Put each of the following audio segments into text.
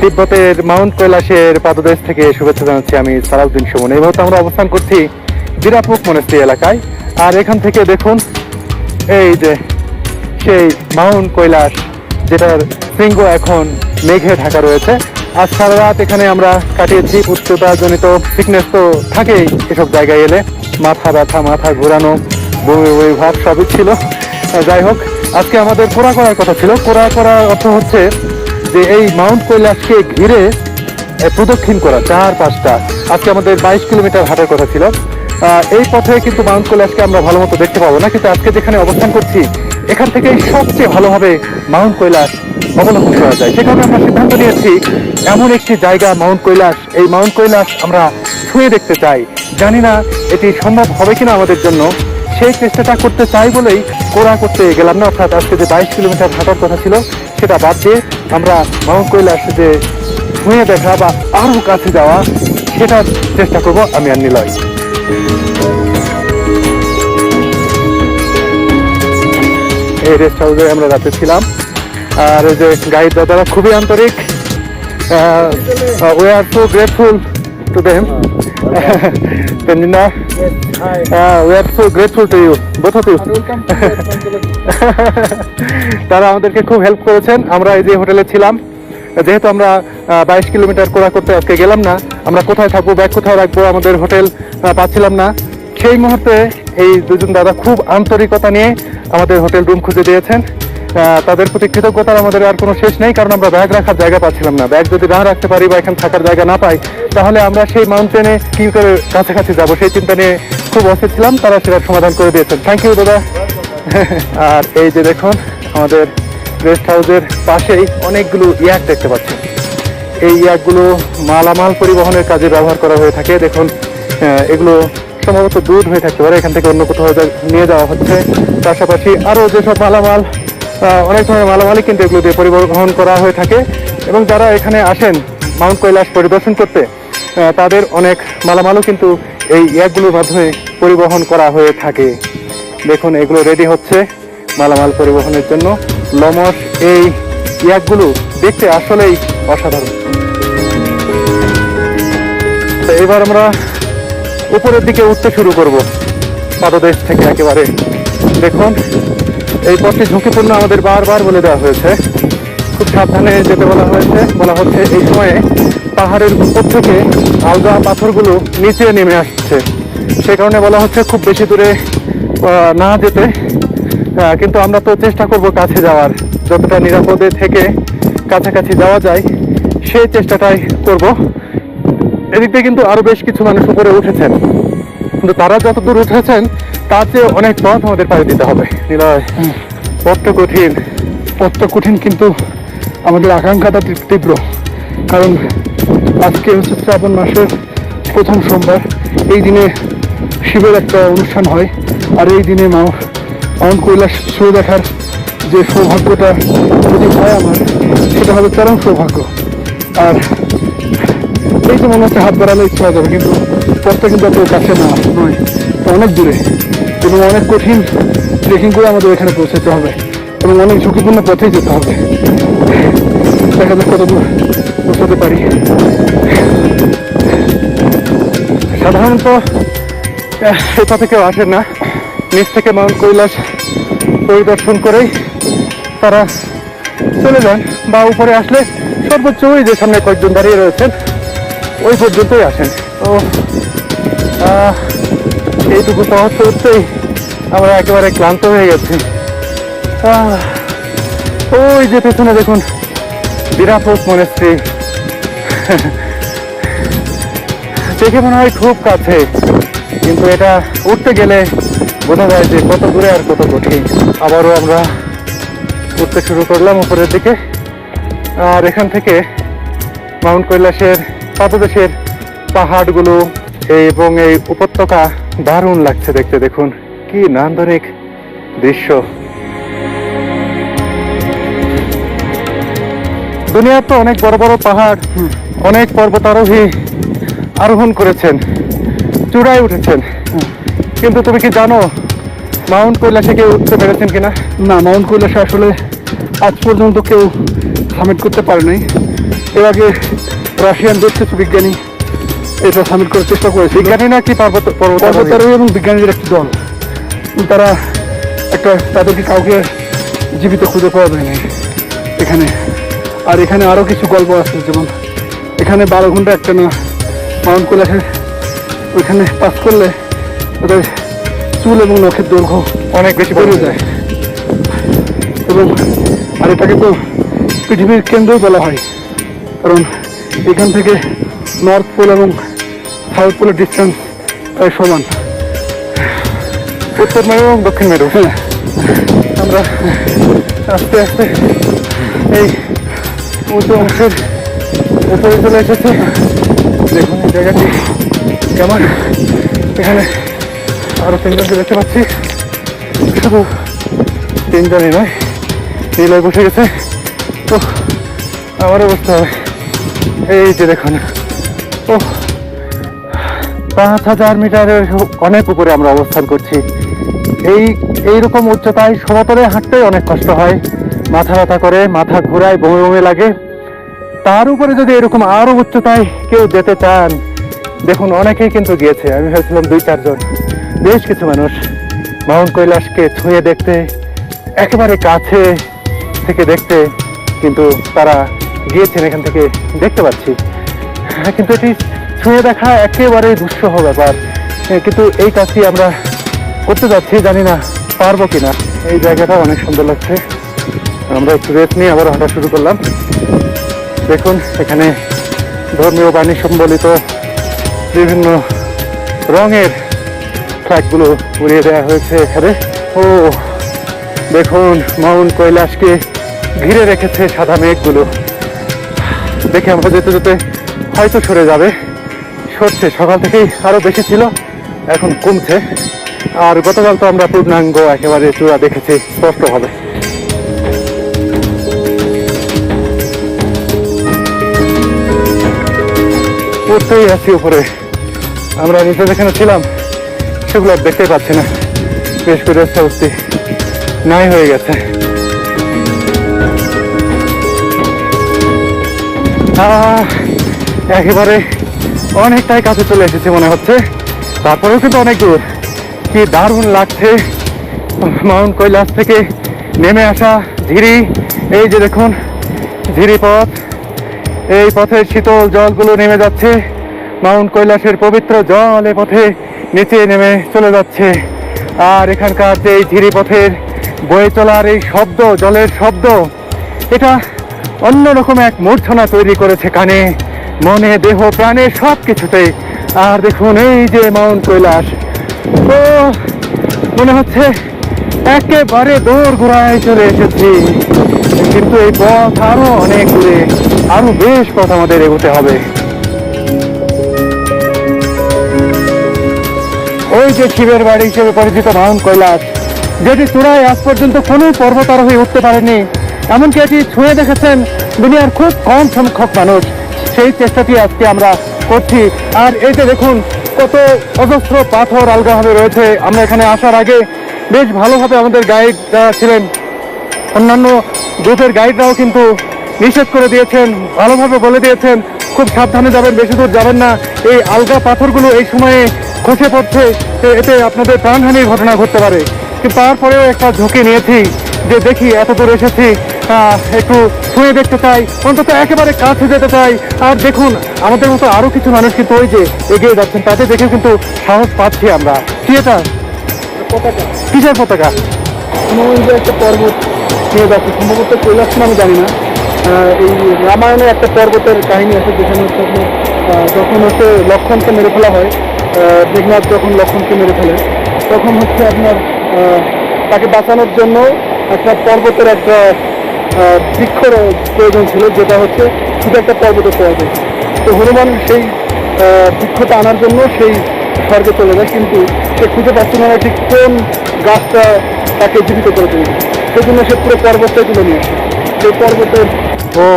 তিব্বতের মাউন্ট কৈলাসের পাদদেশ থেকে শুভেচ্ছা জানাচ্ছি আমি সালাউদ্দিন সুমন। এই মুহূর্তে আমরা অবস্থান করছি বিরাপুক মনেস্ট্রি এলাকায়। আর এখান থেকে দেখুন, এই যে সেই মাউন্ট কৈলাস, যেটার শৃঙ্গ এখন মেঘে ঢাকা রয়েছে। আজ সারা রাত এখানে আমরা কাটিয়েছি উচ্চতাজনিত ফিটনেস তো থাকেই এসব জায়গায় এলে। মাথা ব্যথা, মাথা ঘোরানো বমি বমি ভাব সবই ছিল। যাই হোক, আজকে আমাদের কোরা করার কথা ছিল। কোরা করার অর্থ হচ্ছে যে এই মাউন্ট কৈলাসকে ঘিরে প্রদক্ষিণ করা চার পাঁচটা আজকে আমাদের বাইশ কিলোমিটার হাঁটার কথা ছিল। এই পথে কিন্তু মাউন্ট কৈলাসকে আমরা ভালো মতো দেখতে পাবো না, কিন্তু আজকে যেখানে অবস্থান করছি, এখান থেকে সবচেয়ে ভালোভাবে মাউন্ট কৈলাস অবলম্বন করা যায়। সে কারণে আমরা সিদ্ধান্ত নিয়েছি, এমন একটি জায়গা, মাউন্ট কৈলাস। এই মাউন্ট কৈলাস আমরা ছুঁয়ে দেখতে চাই। জানি না এটি সম্ভব হবে কিনা আমাদের জন্য। সেই চেষ্টাটা করতে চাই বলেই কোরা করতে গেলাম না। অর্থাৎ আজকে যে বাইশ কিলোমিটার হাঁটার কথা ছিল, সেটা বাদ দিয়ে আমরা মাউন্ট কৈলাস যে ছুঁয়ে দেখা বা আরও কাছে যাওয়া, সেটার চেষ্টা করব আমি আর নিলয়। এই রেস্ট হাউসে আমরা রাতে ছিলাম। আর এই যে গাইড দাদারা খুবই আন্তরিক। We are so grateful to them তেমনি we are so grateful to you both of you তারা আমাদেরকে খুব হেল্প করেছেন। আমরা এই যে হোটেলে ছিলাম যেহেতু আমরা বাইশ কিলোমিটার কোরা করতে আজকে গেলাম না আমরা কোথায় থাকব ব্যাগ কোথায় রাখব আমাদের হোটেল পাচ্ছিলাম না। সেই মুহূর্তে এই দুজন দাদা খুব আন্তরিকতা নিয়ে আমাদের হোটেল রুম খুঁজে দিয়েছেন। তাদের প্রতি কৃতজ্ঞতার আমাদের আর কোনো শেষ নেই, কারণ আমরা ব্যাগ রাখার জায়গা পাচ্ছিলাম না। ব্যাগ যদি না রাখতে পারি বা এখানে থাকার জায়গা না পাই, তাহলে আমরা সেই মাউন্টেনে কি করে কাছাকাছি যাব? সেই চিন্তা নিয়ে খুব অস্থির ছিলাম, তারা সেটার সমাধান করে দিয়েছেন। থ্যাংক ইউ দাদা। আর এই যে দেখুন, আমাদের রেস্ট হাউসের পাশেই অনেকগুলো ইয়াক দেখতে পাচ্ছেন এই ইয়াকগুলো মালামাল পরিবহনের কাজে ব্যবহার করা হয়ে থাকে। দেখুন এগুলো সম্ভবত দুধ হয়ে থাকতে পারে, এখান থেকে অন্য কোথাও নিয়ে যাওয়া হচ্ছে। পাশাপাশি আরও যেসব মালামাল অনেক ধরনের মালামালই কিন্তু এগুলো দিয়ে পরিবহন করা হয়ে থাকে। এবং যারা এখানে আসেন মাউন্ট কৈলাস পরিদর্শন করতে তাদের অনেক মালামালও কিন্তু এই ইয়াকগুলোর মাধ্যমে পরিবহন করা হয়ে থাকে। দেখুন, এগুলো রেডি হচ্ছে মালামাল পরিবহনের জন্য। লমস এই ইয়াকগুলো দেখতে আসলেই অসাধারণ। এবার আমরা উপরের দিকে উঠতে শুরু করব। পাদদেশ থেকে একেবারে। দেখুন এই পথটি ঝুঁকিপূর্ণ আমাদের বারবার বলে দেওয়া হয়েছে। খুব সাবধানে যেতে বলা হয়েছে। বলা হচ্ছে এই সময়ে পাহাড়ের উপর থেকে আলগা পাথরগুলো নিচে নেমে আসছে। সে কারণে বলা হচ্ছে খুব বেশি দূরে না যেতে। কিন্তু আমরা তো চেষ্টা করব কাছে যাওয়ার। যতটা নিরাপদে থেকে কাছাকাছি যাওয়া যায়, সেই চেষ্টাটাই করব। এদিক দিয়ে কিন্তু আরও বেশ কিছু মানুষ উপরে উঠেছেন। কিন্তু তারা যত দূর উঠেছেন তার চেয়ে অনেক পথ আমাদের পাড়ি দিতে হবে। নিলয় পথটা কঠিন। পথটা কঠিন কিন্তু আমাদের আকাঙ্ক্ষাটা তীব্র- কারণ আজকে হচ্ছে শ্রাবণ মাসের প্রথম সোমবার। এই দিনে শিবের একটা অনুষ্ঠান হয়। আর এই দিনে মা মাউন্ট কৈলাস শো দেখার যে সৌভাগ্যটা যদি হয় আমার সেটা হবে চরম সৌভাগ্য। আর এই যে মনে হচ্ছে হাত বাড়ালে ইচ্ছা হয়ে যাবে কিন্তু পথটা কিন্তু এত কাছে না, নয়। অনেক দূরে। এবং অনেক কঠিন ট্রেকিং করে আমাদের এখানে পৌঁছাতে হবে। এবং অনেক ঝুঁকিপূর্ণ পথেই যেতে হবে। দেখা যাক কত দূর পৌঁছাতে পারি। সাধারণত এই পথে কেউ আসেন না। নিচ থেকে মাউন্ট কৈলাস পরিদর্শন করেই তারা চলে যান। বা উপরে আসলে সর্বোচ্চ ওই যে সামনে কয়েকজন দাঁড়িয়ে রয়েছেন। ওই পর্যন্তই আসেন। তো এইটুকু পথ উঠতেই আমরা একেবারে ক্লান্ত হয়ে গেছি। ওই যে পেছনে দেখুন বিরাপক মনেস্ট্রি দেখে মনে হয় খুব কাছে, কিন্তু এটা উঠতে গেলে বোঝা যায় যে কত দূরে আর কত কঠিন। আবারও আমরা উঠতে শুরু করলাম উপরের দিকে। আর এখান থেকে মাউন্ট কৈলাসের পাদদেশের পাহাড়গুলো এবং এই উপত্যকা দারুণ লাগছে দেখতে। দেখুন, কি নান্দনিক দৃশ্য। দুনিয়ার তো অনেক বড় বড় পাহাড়, অনেক পর্বতারোহী আরোহণ করেছেন, চূড়ায় উঠেছেন। কিন্তু তুমি কি জানো মাউন্ট কৈলাসে কেউ উঠতে পেরেছেন কিনা? না, মাউন্ট কৈলাসে আসলে আজ পর্যন্ত কেউ সামিট করতে পারেনি। এর আগে রাশিয়ান বেশ কিছু বিজ্ঞানী। এটা সামিল করার চেষ্টা করেছে। বিজ্ঞানী না কি পর্বত পর্বতারোহী? এবং বিজ্ঞানীদের একটি দল। তারা একটা তাদেরকে কাউকে জীবিত খুঁজে পাওয়া যায়নি এখানে। আর এখানে আরও কিছু গল্প আছে যেমন এখানে বারো ঘণ্টা একটা না মাউন্ট কৈলাসের ওইখানে পাস করলে ওদের চুল এবং নখের দৈর্ঘ্য অনেক বেশি বেড়ে বেড়ে যায়। এবং আর এটাকে তো পৃথিবীর কেন্দ্রই বলা হয়। কারণ এখান থেকে নর্থ পোল এবং সাউথ পোলের ডিস্টেন্স প্রায় সমান। উত্তর মেরু এবং দক্ষিণ মেরু হ্যাঁ। আমরা আস্তে আস্তে এই উঁচু অংশের উপরে চলে এসেছি। দেখুন এই জায়গাটি কেমন। এখানে আরও তিনজনকে দেখতে পাচ্ছি। শুধু তিনজনই নয়, নীলয় বসে গেছে। তো আমারও বসতে হবে। এই যে দেখুন। ও পাঁচ হাজার মিটারের অনেক উপরে আমরা অবস্থান করছি। এই, এইরকম উচ্চতায় সমতলে হাঁটতেই অনেক কষ্ট হয়। মাথা ব্যথা করে, মাথা ঘোরায়, বমি বমি লাগে। তার উপরে যদি এরকম আরও উচ্চতায় কেউ যেতে চান, দেখুন অনেকেই কিন্তু গিয়েছে। আমি ভেবেছিলাম দুই, চারজন। বেশ কিছু মানুষ। মাউন্ট কৈলাসকে ছুঁয়ে দেখতে, একেবারে কাছে থেকে দেখতে কিন্তু তারা গিয়েছেন এখান থেকে দেখতে পাচ্ছি। হ্যাঁ, কিন্তু এটি ছুঁয়ে দেখা একেবারে দুঃসহ ব্যাপার। হ্যাঁ, কিন্তু এই কাজটি আমরা করতে যাচ্ছি জানি না পারব কিনা। এই জায়গাটা অনেক সুন্দর লাগছে। আমরা একটু রেস্ট নিয়ে আবার হাঁটা শুরু করলাম। দেখুন এখানে ধর্মীয় বাণী সম্বলিত বিভিন্ন রঙের ট্র্যাকগুলো উড়িয়ে দেওয়া হয়েছে এখানে। ও দেখুন মাউন্ট কৈলাসকে ঘিরে রেখেছে সাদা মেঘগুলো। দেখে আমরা যেতে যেতে হয়তো সরে যাবে। সরছে সকাল থেকেই আরও বেশি ছিল, এখন কমছে। আর গতকাল তো আমরা পূর্ণাঙ্গ একেবারে চূড়া দেখেছি, স্পষ্টভাবে। উঠতেই আছি উপরে। আমরা নিচে যেখানে ছিলাম, সেগুলো আর দেখতেই পাচ্ছি না। বেশ করে উঠতে নাই হয়ে গেছে। একেবারে অনেকটাই কাছে চলে এসেছে মনে হচ্ছে। তারপরেও কিন্তু অনেক দূর। কি দারুণ লাগছে। মাউন্ট কৈলাস থেকে নেমে আসা ঝিরি। এই যে দেখুন, ঝিরি পথ। এই পথের শীতল জলগুলো নেমে যাচ্ছে। মাউন্ট কৈলাসের পবিত্র জল এ পথে নিচে নেমে চলে যাচ্ছে। আর এখানকার যে এই ঝিরি পথের বয়ে চলার এই শব্দ, জলের শব্দ, এটা অন্যরকম এক মূর্ছনা তৈরি করেছে কানে। মনে, দেহ, প্রাণে সব কিছুতে। আর দেখুন, এই যে মাউন্ট কৈলাস। ও, মনে হচ্ছে একেবারে দৌড় ঘোড়ায় চলে এসেছি। কিন্তু এই পথ আরও অনেক দূরে। আরও বেশ পথ আমাদের এগোতে হবে। ওই যে শিবের বাড়ি হিসেবে পরিচিত মাউন্ট কৈলাস, যেটি চূড়ায় আজ পর্যন্ত কোনো পর্বতারোহী উঠতে পারেনি। এমনকি এটি ছুঁয়ে দেখেছেন দুনিয়ার খুব কম সংখ্যক মানুষ। সেই চেষ্টাটি আজকে আমরা করছি। আর যে দেখুন, কত অজস্র পাথর আলগাভাবে রয়েছে। আমরা এখানে আসার আগে বেশ ভালোভাবে আমাদের গাইড যারা ছিলেন। অন্যান্য গ্রুপের গাইডরাও কিন্তু নিষেধ করে দিয়েছেন, ভালোভাবে বলে দিয়েছেন, খুব সাবধানে যাবেন, বেশি দূর যাবেন না। এই আলগা পাথরগুলো এই সময়ে খসে পড়ছে, এতে আপনাদের প্রাণহানির ঘটনা ঘটতে পারে। তারপরেও একটা ঝুঁকি নিয়েছি। যে দেখি এত দূর এসেছি একটু ছুঁয়ে দেখতে চাই অন্তত একেবারে কাছে যেতে চাই। আর দেখুন আমাদের মতো আরও কিছু মানুষ কিন্তু ওই যে এগিয়ে যাচ্ছেন তাদের দেখে কিন্তু সাহস পাচ্ছি আমরা। কি এটা? পতাকা। কিসের পতাকা? যে একটা পর্বত নিয়ে যাচ্ছে সম্ভবত কৈলাস আমি জানি না। এই রামায়ণে একটা পর্বতের কাহিনী আছে যেখানে হচ্ছে যখন হচ্ছে লক্ষণকে মেরে ফেলা হয় মেঘনাথ যখন লক্ষণকে মেরে ফেলে তখন হচ্ছে আপনার তাকে বাঁচানোর জন্য একটা পর্বতের একটা বৃক্ষর প্রয়োজন ছিল যেটা হচ্ছে শুধু একটা পর্বতে পাওয়া যায় তো হনুমান সেই বৃক্ষটা আনার জন্য সেই স্বর্গে চলে যায় কিন্তু সে খুঁজে পাচ্ছিল না ঠিক কোন গাছটা তাকে জীবিত করে তুলবে। সেই জন্য সে পুরো পর্বতটাই তুলে নিয়ে আসে। সেই পর্বতের ও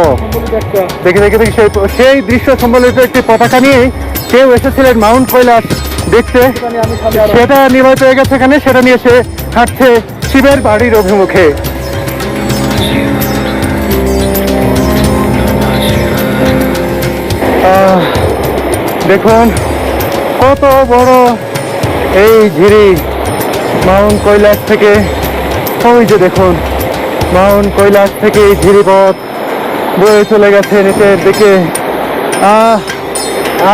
দেখে দেখে দেখি সেই সেই দৃশ্য সম্বলিত একটি পতাকা নিয়ে কেউ এসেছিলেন মাউন্ট কৈলাস দেখতে। সেটা নির্বাচিত হয়ে গেছে এখানে সেটা নিয়ে সে হাঁটছে। শিবের বাড়ির অভিমুখে। দেখুন, কত বড় এই ঝিরি মাউন্ট কৈলাস থেকে, ওই যে দেখুন, মাউন্ট কৈলাস থেকে এই ঝিরিপথ বয়ে চলে গেছে নিচের দিকে।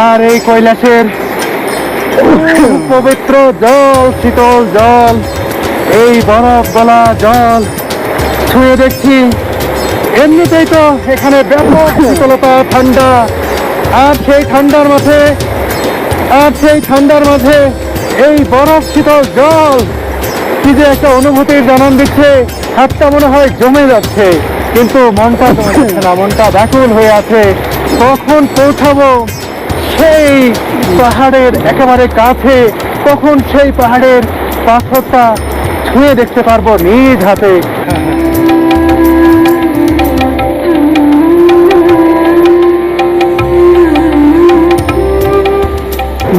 আর এই কৈলাসের পবিত্র জল, শীতল জল এই বরফ গলা জল ছুঁয়ে দেখছি। এমনিতেই তো এখানে ব্যাপক শীতলতা, ঠান্ডা। আর সেই ঠান্ডার মাঝে, আর সেই ঠান্ডার মাঝে এই বরফ শীতল জল কি যে একটা অনুভূতির জানান দিচ্ছে, হাতটা মনে হয় জমে যাচ্ছে। কিন্তু মনটা না, মনটা ব্যাকুল হয়ে আছে। কখন পৌঁছাবো সেই পাহাড়ের একেবারে কাছে, কখন সেই পাহাড়ের পাথরটা ছুঁয়ে দেখতে পারবো নিজ হাতে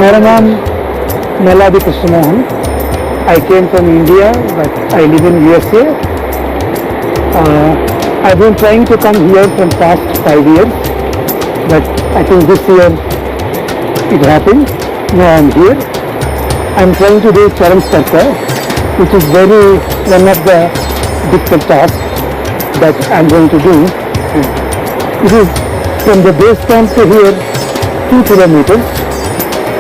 मेरा नाम मेलादी Krishnamohan I came from India, but I live in USA. Uh, I've been trying to come here from past five years, but I think this year it happened. Now I'm here. I'm trying to do Charan Sarka, which is very one of the difficult tasks that I'm going to do. It is from the base camp to here, two kilometers.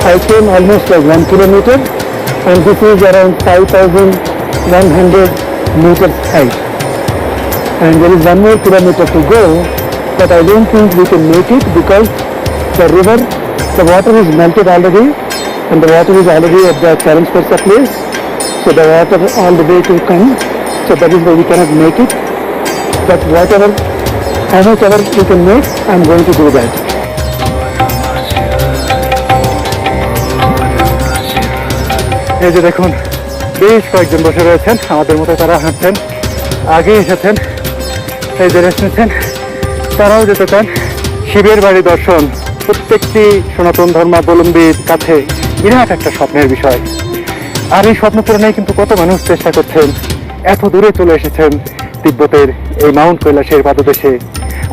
I came almost like one kilometer and this is around 5,100 meters height. And there is one more kilometer to go, but I don't think we can make it because the river, the water is melted already and the water is already at the Charanspursa place. So the water all the way to come. So that is why we cannot make it. But whatever, how much ever we can make, I'm going to do that. এই যে দেখুন বেশ কয়েকজন বসে রয়েছেন আমাদের মতো তারা হাঁটছেন আগে এসেছেন এই যে রেস্ট নিচ্ছেন তারাও যেতে চান শিবের বাড়ি দর্শন প্রত্যেকটি সনাতন ধর্মাবলম্বীর কাছে বিরাট একটা স্বপ্নের বিষয় আর এই স্বপ্ন পূরণে কিন্তু কত মানুষ চেষ্টা করছেন এত দূরে চলে এসেছেন তিব্বতের এই মাউন্ট কৈলাসের পাদদেশে।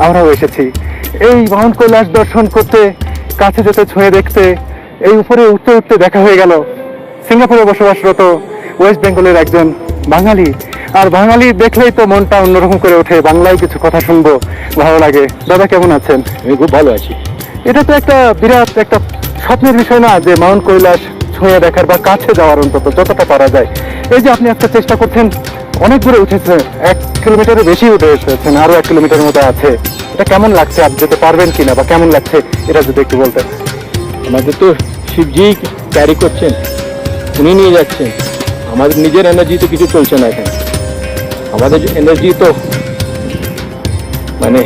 আমরাও এসেছি। এই মাউন্ট কৈলাস দর্শন করতে কাছে যেতে ছুঁয়ে দেখতে এই উপরে উঠতে উঠতে দেখা হয়ে গেল। সিঙ্গাপুরে বসবাসরত ওয়েস্ট বেঙ্গলের একজন বাঙালি। আর বাঙালি দেখলেই তো মনটা অন্যরকম করে ওঠে। বাংলায় কিছু কথা শুনব ভালো লাগে। দাদা কেমন আছেন? আমি খুব ভালো আছি। এটা তো একটা বিরাট একটা স্বপ্নের বিষয় না যে মাউন্ট কৈলাস ছুঁয়ে দেখার বা কাছে যাওয়ার অন্তত যতটা পারা যায়। এই যে আপনি আজকে চেষ্টা করছেন, অনেক দূরে উঠেছে, এক কিলোমিটারের বেশি উঠে এসেছেন আরও এক কিলোমিটারের মতো আছে। এটা কেমন লাগছে? আপনি যেতে পারবেন কিনা বা কেমন লাগছে? এটা যদি একটু বলতেন। আমাদের তো শিবজি ক্যারি করছেন, উনি নিয়ে যাচ্ছেন। আমাদের নিজের এনার্জি তো কিছু চলছে না এখানে। আমাদের এনার্জি তো মানে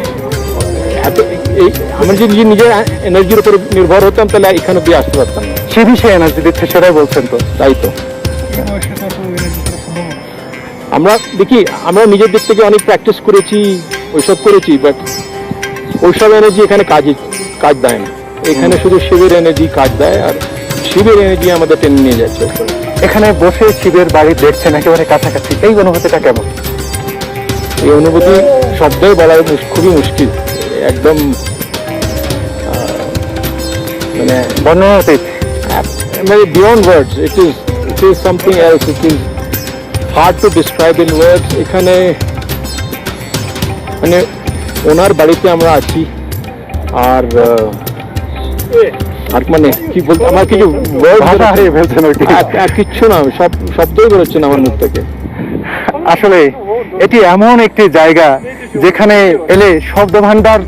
আমরা যদি নিজের এনার্জির উপর নির্ভর হতাম তাহলে এখানে দিয়ে আসতে পারতাম। সে বিষয়ে এনার্জি দিচ্ছে সেটাই বলছেন তো। তাই তো। আমরা দেখি আমরা নিজের দিক থেকে অনেক প্র্যাকটিস করেছি ওইসব করেছি বাট ওইসব এনার্জি এখানে কাজে কাজ দেয় না। এখানে শুধু শিবের এনার্জি কাজ দেয় আর শিবের এনার্জি আমাদের টেনে নিয়ে যাচ্ছে। এখানে বসে শিবের বাড়ি দেখছেন একেবারে কাছাকাছি। এই অনুভূতিটা কেমন? এই অনুভূতি শব্দই বলা খুবই মুশকিল। একদম মানে বর্ণনাতীত মানে beyond words it is it is something else it is hard to describe in words এখানে মানে ওনার বাড়িতে আমরা আছি আর আর মানে কি বলতে আমার কিছু ভাষা হারিয়ে ফেলছেন না। আর- আর কিচ্ছু না সব শব্দই বেরোচ্ছে না আমার মুখ থেকে। আসলে এটি এমন একটি জায়গা যেখানে এলে শব্দ ভান্ডার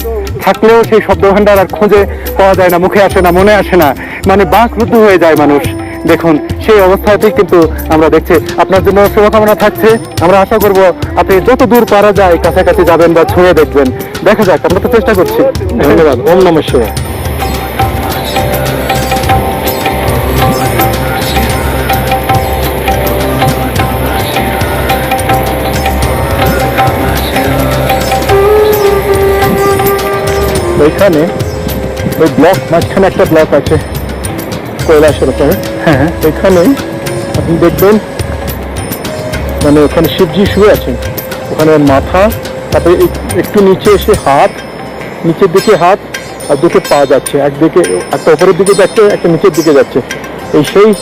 থাকলেও সেই শব্দ আর খুঁজে পাওয়া যায় না, মুখে আসে না, মনে আসে না। মানে বাক রুদ্ধ হয়ে যায় মানুষ। দেখুন, সেই অবস্থাতেই কিন্তু আমরা দেখছি। আপনার জন্য শুভকামনা থাকছে। আমরা আশা করব আপনি যত দূর পারা যায়, কাছাকাছি যাবেন বা ছুঁয়ে দেখবেন। দেখা যাক, আমরা তো চেষ্টা করছি। ধন্যবাদ। ওম নমঃ ওইখানে ওই ব্লক মাঝখানে একটা ব্লক আছে কৈলাসের উপরে হ্যাঁ এখানে আপনি দেখবেন মানে ওখানে শিবজি শুয়ে আছেন। ওখানে মাথা তারপরে এক- একটু নিচে এসে হাত নিচের দিকে হাত আর দুটো পা যাচ্ছে। একদিকে একটা ওপরের দিকে যাচ্ছে একটা নিচের দিকে যাচ্ছে। এই সেই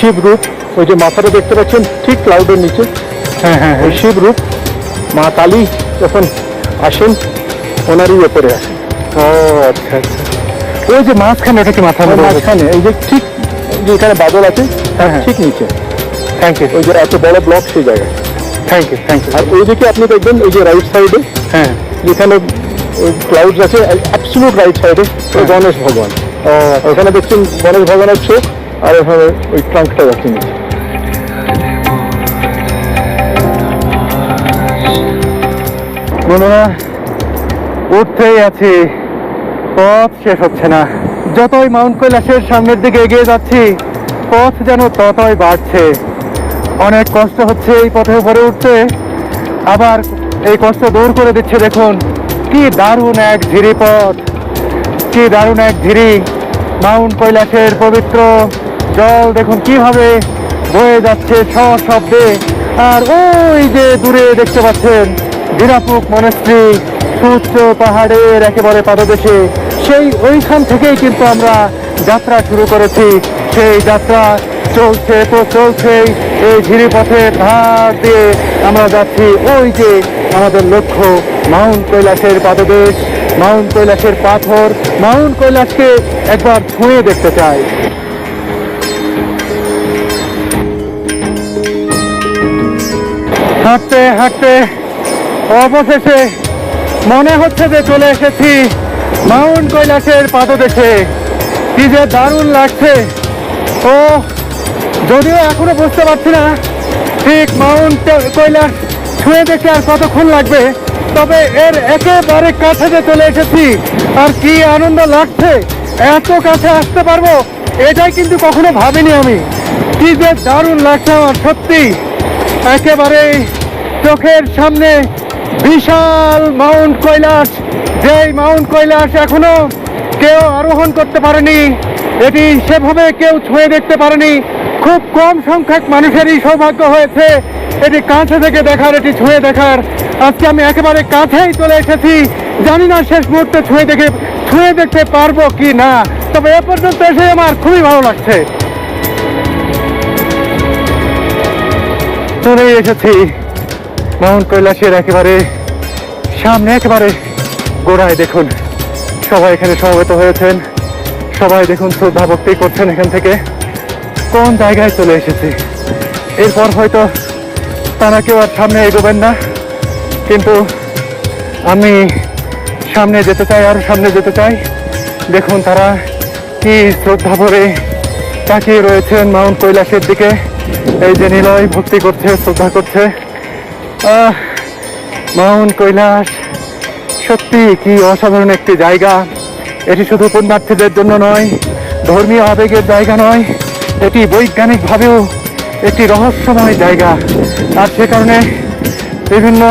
শিব রূপ ওই যে মাথাটা দেখতে পাচ্ছেন ঠিক ক্লাউডের নিচে। হ্যাঁ হ্যাঁ। ওই শিব রূপ মা কালী যখন আসেন ওনারই ওপরে আসেন। ও আচ্ছা আচ্ছা ওই যে মাঝখানে ওটা কি মাথা মাঝখানে এই যে ঠিক যে এখানে বাদল আছে হ্যাঁ, হ্যাঁ। ঠিক নিচে। থ্যাংক ইউ ওই যে এত বড় ব্লক সেই জায়গায়। থ্যাংক ইউ থ্যাংক ইউ আর ওইদিকে আপনি দেখবেন এই যে রাইট সাইডে হ্যাঁ। যেখানে ক্লাউডস আছে অ্যাবসলিউট রাইট সাইডে গণেশ ভগবান ওখানে দেখছেন গণেশ ভগবানের চোখ আর ওখানে ওই ট্রাঙ্কটা নিচে। বন্ধুরা উঠতেই আছি। পথ শেষ হচ্ছে না। যতই মাউন্ট কৈলাসের সামনের দিকে এগিয়ে যাচ্ছি, পথ যেন ততই বাড়ছে। অনেক কষ্ট হচ্ছে এই পথে উপরে উঠতে। আবার এই কষ্ট দূর করে দিচ্ছে, দেখুন, কি দারুণ এক ঝিরি পথ। কি দারুণ এক ঝিরি মাউন্ট কৈলাসের পবিত্র জল, দেখুন, কীভাবে বয়ে যাচ্ছে ছ শব্দে। আর ওই যে দূরে দেখতে পাচ্ছেন বিরাপুক মনস্ট্রি সুউচ্চ পাহাড়ের একেবারে পাদদেশে। সেই ওইখান থেকেই কিন্তু আমরা যাত্রা শুরু করেছি। সেই যাত্রা চলছে তো চলছেই। এই ঝিরি পথের ধার দিয়ে আমরা যাচ্ছি। ওই যে আমাদের লক্ষ্য, মাউন্ট কৈলাসের পাদদেশ, মাউন্ট কৈলাসের পাথর। মাউন্ট কৈলাসকে একবার ছুঁয়ে দেখতে চাই। হাঁটতে হাঁটতে অবশেষে মনে হচ্ছে যে চলে এসেছি। মাউন্ট কৈলাসের পাদদেশে। কি যে দারুণ লাগছে। ও, যদিও এখনও বুঝতে পারছি না ঠিক মাউন্ট কৈলাস ছুঁয়ে দেখে আর কতক্ষণ লাগবে, তবে এর একেবারে কাছে যে চলে এসেছি, আর কি আনন্দ লাগছে, এত কাছে আসতে পারব, এটাই কিন্তু কখনো ভাবিনি আমি। কি যে দারুণ লাগছে আমার, সত্যি। একেবারে চোখের সামনে বিশাল মাউন্ট কৈলাস, যেই মাউন্ট কৈলাস এখনও কেউ আরোহণ করতে পারেনি, এটি সেভাবে কেউ ছুঁয়ে দেখতে পারেনি। খুব কম সংখ্যক মানুষেরই সৌভাগ্য হয়েছে এটি কাছে থেকে দেখার, এটি ছুঁয়ে দেখার। আজকে আমি একেবারে কাছেই চলে এসেছি, জানি না শেষ মুহূর্তে ছুঁয়ে দেখে, ছুঁয়ে দেখতে পারব কি না, তবে এ পর্যন্ত এসে আমার খুবই ভালো লাগছে। চলেই এসেছি। মাউন্ট কৈলাসের একেবারে সামনে একেবারে গোড়ায় দেখুন। সবাই এখানে সমবেত হয়েছেন। সবাই দেখুন শ্রদ্ধা ভক্তি করছেন এখান থেকে। কোন জায়গায় চলে এসেছি? এরপর হয়তো তারা কেউ আর সামনে এগোবেন না। কিন্তু আমি সামনে যেতে চাই, আর সামনে যেতে চাই। দেখুন তারা কি শ্রদ্ধা ভরে তাকিয়ে রয়েছেন মাউন্ট কৈলাসের দিকে। এই যে নিলয় ভক্তি করছে, শ্রদ্ধা করছে। মাউন্ট কৈলাস। সত্যি কি অসাধারণ একটি জায়গা। এটি শুধু পুণ্যার্থীদের জন্য নয়, ধর্মীয় আবেগের জায়গা নয়, এটি বৈজ্ঞানিকভাবেও একটি রহস্যময় জায়গা। আর সে কারণে বিভিন্ন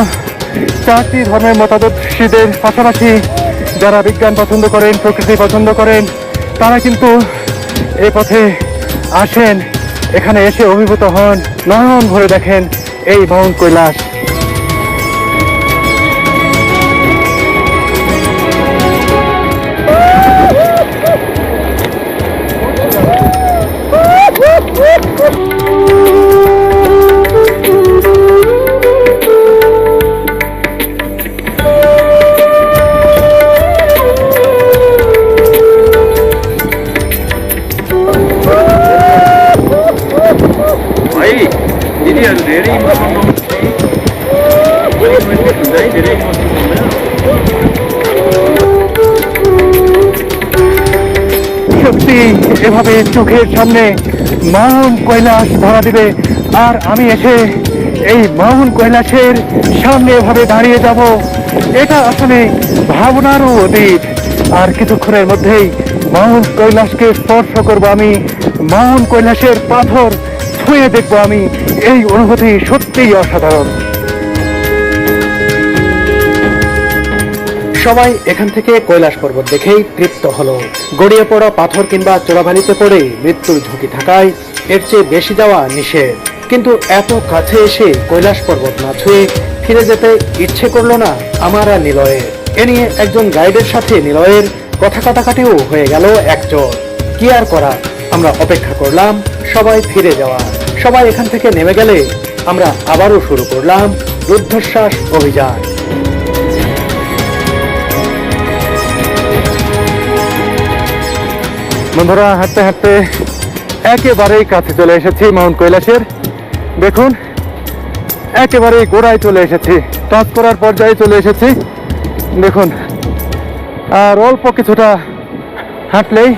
চারটি ধর্মের মতাদর্শীদের পাশাপাশি যারা বিজ্ঞান পছন্দ করেন, প্রকৃতি পছন্দ করেন, তারা কিন্তু এ পথে আসেন। এখানে এসে অভিভূত হন। নয়ন ভরে দেখেন এই মাউন্ট কৈলাস। চোখের সামনে মাউন্ট কৈলাস ধরা দিবে। আর আমি এসে এই মাউন্ট কৈলাসের সামনে এভাবে দাঁড়িয়ে যাব, এটা আসলে ভাবনারও অতীত। আর কিছুক্ষণের মধ্যেই মাউন্ট কৈলাসকে স্পর্শ করব আমি। মাউন্ট কৈলাসের পাথর ছুঁয়ে দেখব আমি। এই অনুভূতি সত্যিই অসাধারণ। সবাই এখান থেকে কৈলাস পর্বত দেখেই তৃপ্ত হলো। গড়িয়ে পড়া পাথর কিংবা চোরাভালিতে পড়ে মৃত্যুর ঝুঁকি থাকায় এর চেয়ে বেশি যাওয়া নিষেধ। কিন্তু এত কাছে এসে কৈলাস পর্বত না ছুঁয়ে ফিরে যেতে ইচ্ছে করল না আমার আর নিলয়ের। এ নিয়ে একজন গাইডের সাথে নিলয়ের কথা কাটাকাটিও হয়ে গেল একচোট কি আর করা? আমরা অপেক্ষা করলাম, সবাই ফিরে যাওয়া। সবাই এখান থেকে নেমে গেলে আমরা আবারও শুরু করলাম রুদ্ধশ্বাস অভিযান। বন্ধুরা, হাঁটতে হাঁটতে একেবারেই কাছে চলে এসেছি মাউন্ট কৈলাসের। দেখুন, একেবারেই গোড়ায় চলে এসেছি টাচ করার পর্যায়ে চলে এসেছি। দেখুন, আর অল্প কিছুটা হাঁটলেই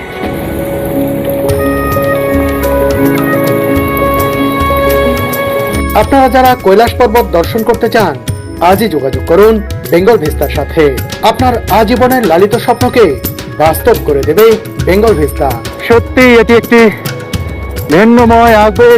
আপনারা যারা কৈলাস পর্বত দর্শন করতে চান, আজই যোগাযোগ করুন বেঙ্গল ভিস্তার সাথে। আপনার আজীবনের লালিত স্বপ্নকে বাস্তব করে দেবে বেঙ্গল ভিস্তা। সত্যি এটি একটি ভিন্নময় আবেগ